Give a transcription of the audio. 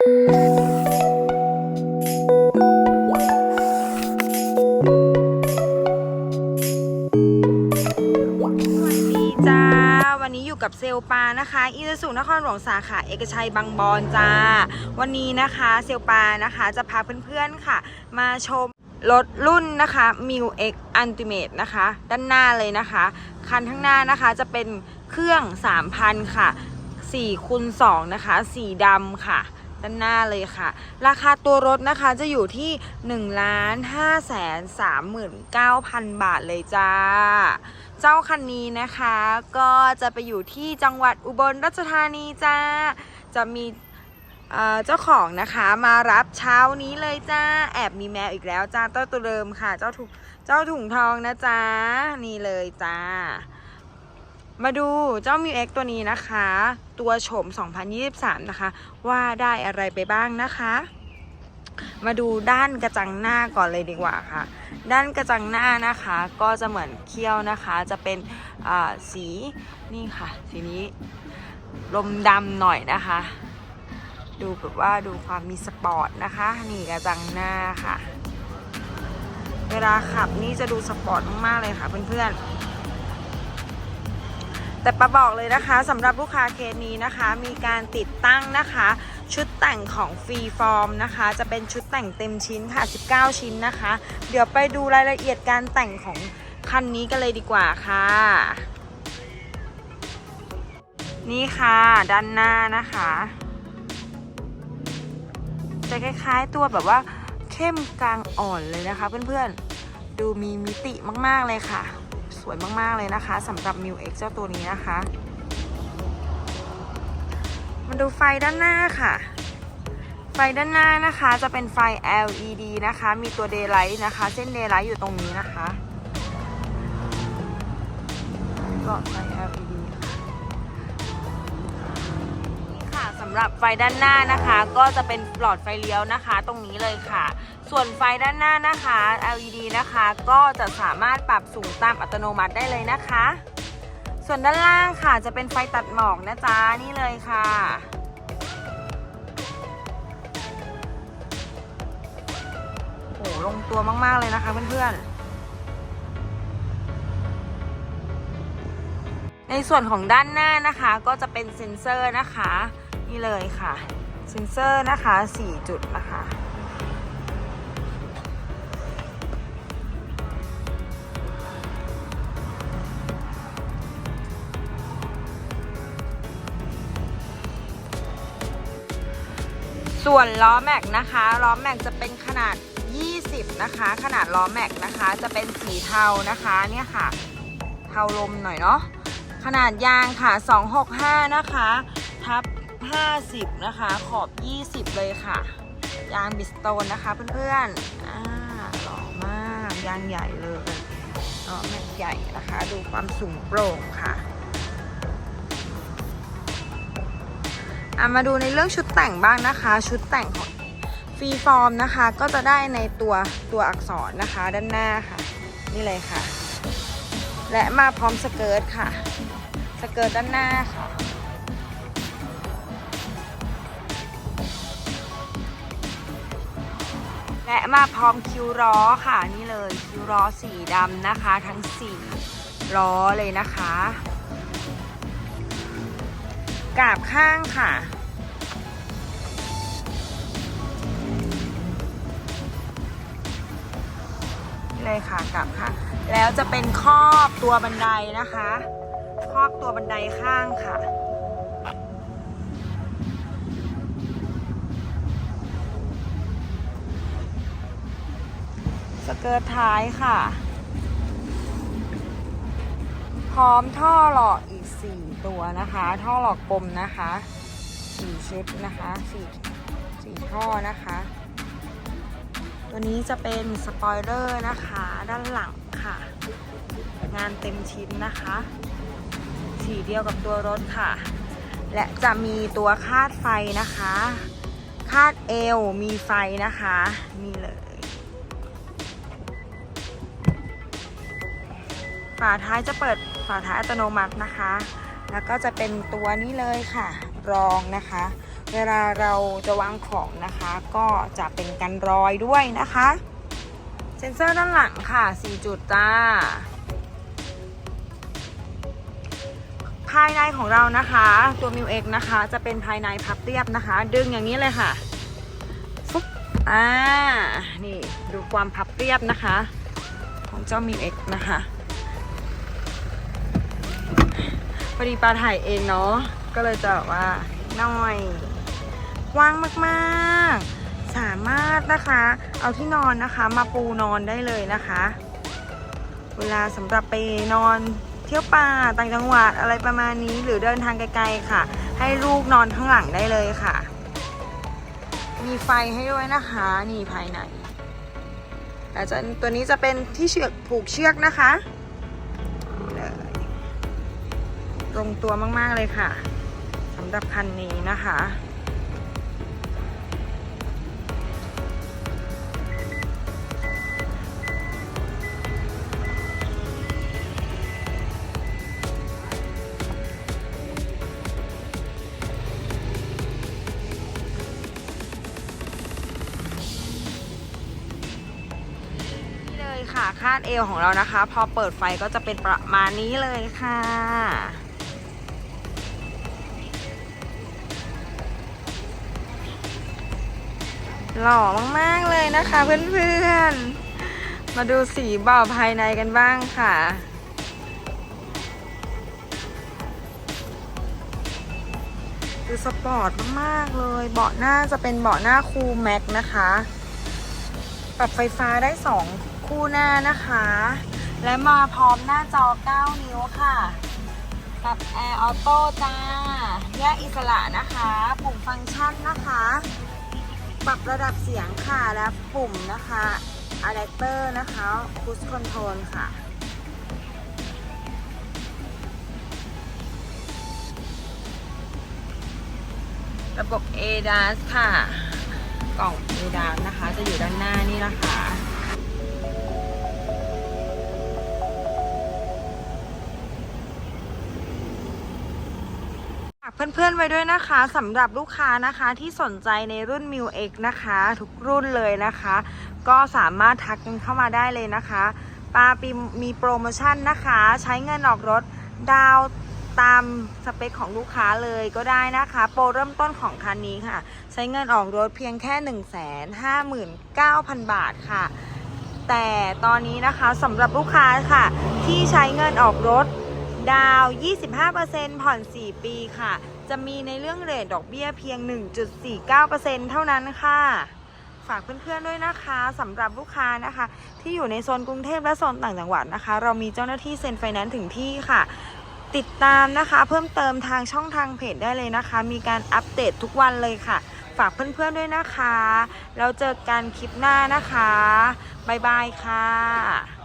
สวัสดีจ้า วันนี้อยู่กับเซลปานะคะอีซูนครหลวงสาขาเอกชัยบางบอนจ้า วันนี้นะคะเซลปานะคะจะพาเพื่อนๆค่ะ มาชมรถรุ่นนะคะ m i u X Ultimate นะคะ ด้านหน้าเลยนะคะ คันข้างหน้านะคะจะเป็นเครื่อง 3,000 ค่ะ4คูณ2นะคะ สีดำค่ะ ด้านหน้าเลยค่ะ ราคาตัวรถนะคะจะอยู่ที่1ล้าน5แสน39,000บาทเลยจ้า เจ้าคันนี้นะคะก็จะไปอยู่ที่จังหวัดอุบลราชธานีจ้า จะมีเอ่อเจ้าของนะคะมารับเช้านี้เลยจ้า แอบมีแมวอีกแล้วจ้าเจ้าตัวเดิมค่ะ เจ้าถุงเจ้าถุงทองนะจ้านี่เลยจ้า มาดูเจ้ามิวเอ็กตัวนี้นะคะ ตัวโฉม 2023 นะคะ ว่าได้อะไรไปบ้างนะคะ มาดูด้านกระจังหน้าก่อนเลยดีกว่าค่ะ ด้านกระจังหน้านะคะ ก็จะเหมือนเขี้ยวนะคะ จะเป็นสีนี่ค่ะ สีนี้ลมดำหน่อยนะคะ ดูแบบว่าดูความมีสปอร์ตนะคะ นี่กระจังหน้าค่ะ เวลาขับนี่จะดูสปอร์ตมากๆเลยค่ะเพื่อนๆ แต่ปาบอกเลยนะคะสำหรับลูกค้าเคสนี้นะคะ มีการติดตั้งนะคะ ชุดแต่งของฟรีฟอร์มนะคะ จะเป็นชุดแต่งเต็มชิ้นค่ะ 19 ชิ้นนะคะ เดี๋ยวไปดูรายละเอียดการแต่งของคันนี้กันเลยดีกว่าค่ะ นี่ค่ะ ด้านหน้านะคะ จะคล้ายๆตัวแบบว่าเข้มกลางอ่อนเลยนะคะเพื่อนๆ ดูมีมิติมากๆเลยค่ะ สวยมากๆเลยนะคะสำหรับ m i u X เจ้าตัวนี้นะคะ มาดูไฟด้านหน้าค่ะ ไฟด้านหน้านะคะจะเป็นไฟ LED นะคะ มีตัว daylight นะคะ เส้น daylight อยู่ตรงนี้นะคะก็ไฟ LED ำหรับไฟด้านหน้านะคะ ก็จะเป็นหลอดไฟเลี้ยวนะคะ ตรงนี้เลยค่ะ ส่วนไฟด้านหน้านะคะ LED นะคะ ก็จะสามารถปรับสูงตามอัตโนมัติได้เลยนะคะ ส่วนด้านล่างค่ะจะเป็นไฟตัดหมอกนะจ๊ะนี่เลยค่ะโหลงตัวมากๆเลยนะคะเพื่อนๆ ในส่วนของด้านหน้านะคะก็จะเป็นเซ็นเซอร์นะคะ นี่เลยค่ะ เซ็นเซอร์นะคะ 4 จุดนะคะส่วนล้อแม็กนะคะล้อแม็กจะเป็นขนาด 20 นะคะ ขนาดล้อแม็กนะคะ จะเป็นสีเทานะคะเนี่ยค่ะ เทาลมหน่อยเนาะ ขนาดยางค่ะ 265 นะคะ ทับ 50 นะคะ ขอบ 20 เลยค่ะ ยางบิสโตนนะคะเพื่อนๆอ่าหล่อมาก ยางใหญ่เลยล้อแม็กใหญ่นะคะ ดูความสูงโปร่งค่ะอะมาดูในเรื่องชุดแต่งบ้างนะคะ ชุดแต่งของฟรีฟอร์มนะคะ ก็จะได้ในตัวตัวอักษรนะคะด้านหน้าค่ะ นี่เลยค่ะ และมาพร้อมสเกิร์ตค่ะ สเกิร์ตด้านหน้าค่ะ และมาพร้อมคิวล้อค่ะนี่เลยคิวล้อสีดำนะคะ ทั้งสี่ล้อเลยนะคะ กาบข้างค่ะนี่เลยค่ะกาบข้างแล้วจะเป็นครอบตัวบันไดนะคะ อบตัวบันไดข้างค่ะสเกิร์ตท้ายค่ะ พร้อมท่อหลอกอีก 4 ตัวนะคะ ท่อหลอกกลมนะคะ 4 ชุดนะคะ4 4ท่อนะคะ ตัวนี้จะเป็นสปอยเลอร์นะคะด้านหลังค่ะ งานเต็มชิ้นนะคะ สีเดียวกับตัวรถค่ะ และจะมีตัวคาดไฟนะคะ คาดเอวมีไฟนะคะนี่เลย ฝาท้ายจะเปิดฝาท้ายอัตโนมัตินะคะ แล้วก็จะเป็นตัวนี้เลยค่ะ รองนะคะ เวลาเราจะวางของนะคะ ก็จะเป็นกันรอยด้วยนะคะ เซ็นเซอร์ด้านหลังค่ะ 4 จุดจ้า ภายในของเรานะคะ ตัว m ิวเนะคะ จะเป็นภายในพับเรียบนะคะ ดึงอย่างนี้เลยค่ะฟุ๊บอ่านี่ดูความพับเรียบนะคะ ของเจ้า m ิวเนะคะพอดีปลาถ่ายเองเนาะก็เลยจะว่าน้อยกว้างมากๆ สามารถนะคะ เอาที่นอนนะคะ มาปูนอนได้เลยนะคะ เวลาสำหรับไปนอน เที่ยวป่าต่างจังหวัดอะไรประมาณนี้หรือเดินทางไกลๆค่ะ ให้ลูกนอนข้างหลังได้เลยค่ะ มีไฟให้ด้วยนะคะนี่ภายในแต่จะตัวนี้จะเป็นที่เชือกผูกเชือกนะคะลยตรงตัวมากๆเลยค่ะสำหรับคันนี้นะคะ คาดเอวของเรานะคะ พอเปิดไฟก็จะเป็นประมาณนี้เลยค่ะ หล่อมากๆเลยนะคะเพื่อนๆ มาดูสีเบาภายในกันบ้างค่ะดูสปอร์ตมากๆเลย เบาะหน้าจะเป็นเบาะหน้าคูลแม็กนะคะ ปรับไฟฟ้าได้2 คู่หน้านะคะ และมาพร้อมหน้าจอ 9 นิ้วค่ะ กับแอร์ออโต้จ้า แยกอิสระนะคะ ปุ่มฟังก์ชันนะคะ ปรับระดับเสียงค่ะและปุ่มนะคะอะแดปเตอร์นะคะพุชคอนโทรลค่ะระบบ ADAS ค่ะ กล่อง ADAS นะคะ จะอยู่ด้านหน้านี่นะคะ เพื่อนๆไว้ด้วยนะคะสำหรับลูกค้านะคะที่สนใจในรุ่น m ิว X นะคะ ทุกรุ่นเลยนะคะ ก็สามารถทักกันเข้ามาได้เลยนะคะปาปีมีโปรโมชั่นนะคะ ใช้เงินออกรถดาวตามสเปคของลูกค้าเลยก็ได้นะคะ โปรเริ่มต้นของคันนี้ค่ะ ใช้เงินออกรถเพียงแค่ 159,000 บาทค่ะ แต่ตอนนี้นะคะสำหรับลูกค้าค่ะ ที่ใช้เงินออกรถดาว 25%ผ่อน 4 ปีค่ะ จะมีในเรื่องเรทดอกเบี้ยเพียง 1.49%เท่านั้นค่ะ ฝากเพื่อนๆด้วยนะคะสำหรับลูกค้านะคะ ที่อยู่ในโซนกรุงเทพและโซนต่างจังหวัดนะคะ เรามีเจ้าหน้าที่เซ็นไฟแนนซ์ถึงที่ค่ะติดตามนะคะเพิ่มเติมทางช่องทางเพจได้เลยนะคะ มีการอัปเดตทุกวันเลยค่ะ ฝากเพื่อนๆด้วยนะคะแล้วเจอกันคลิปหน้านะคะ บ๊ายบายค่ะ